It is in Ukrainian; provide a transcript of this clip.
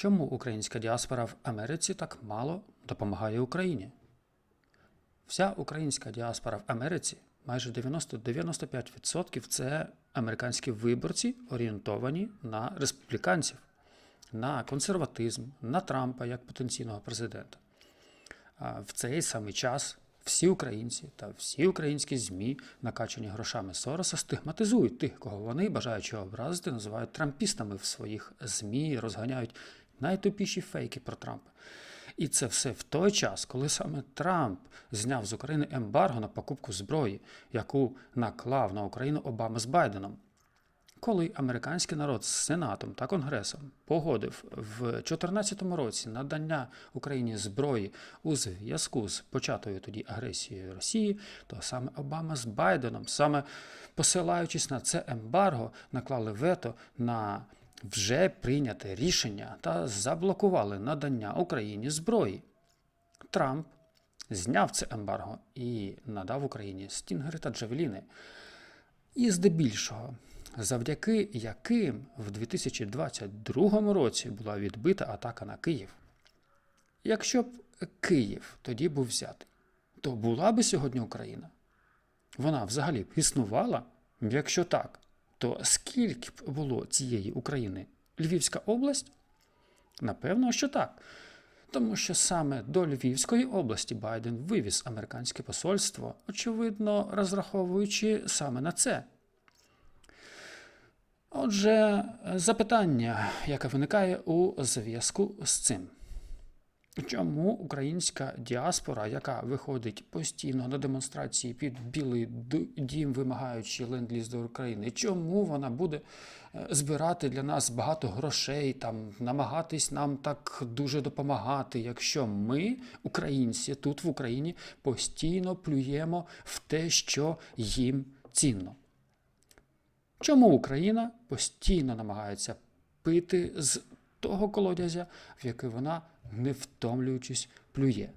Чому українська діаспора в Америці так мало допомагає Україні? Вся українська діаспора в Америці, майже 90-95% це американські виборці, орієнтовані на республіканців, на консерватизм, на Трампа як потенційного президента. В цей самий час всі українці та всі українські ЗМІ, накачані грошами Сороса, стигматизують тих, кого вони, бажаючи образити, називають трампістами в своїх ЗМІ, розганяють найтупіші фейки про Трампа. І це все в той час, коли саме Трамп зняв з України ембарго на покупку зброї, яку наклав на Україну Обама з Байденом. Коли американський народ з Сенатом та Конгресом погодив в 2014 році надання Україні зброї у зв'язку з початою тоді агресією Росії, то саме Обама з Байденом, саме посилаючись на це ембарго, наклали вето на вже прийняте рішення та заблокували надання Україні зброї. Трамп зняв це ембарго і надав Україні стінгери та джавеліни. І здебільшого, завдяки яким в 2022 році була відбита атака на Київ. Якщо б Київ тоді був взятий, то була би сьогодні Україна? Вона взагалі б існувала? Якщо так, то скільки б було цієї України? Львівська область? Напевно, що так. Тому що саме до Львівської області Байден вивіз американське посольство, очевидно, розраховуючи саме на це. Отже, запитання, яке виникає у зв'язку з цим. Чому українська діаспора, яка виходить постійно на демонстрації під білий дім, вимагаючи ленд-ліз до України, чому вона буде е, збирати для нас багато грошей, там намагатись нам так дуже допомагати, якщо ми, українці, тут в Україні постійно плюємо в те, що їм цінно? Чому Україна постійно намагається пити з того колодязя, в який вона, не втомлюючись, плює?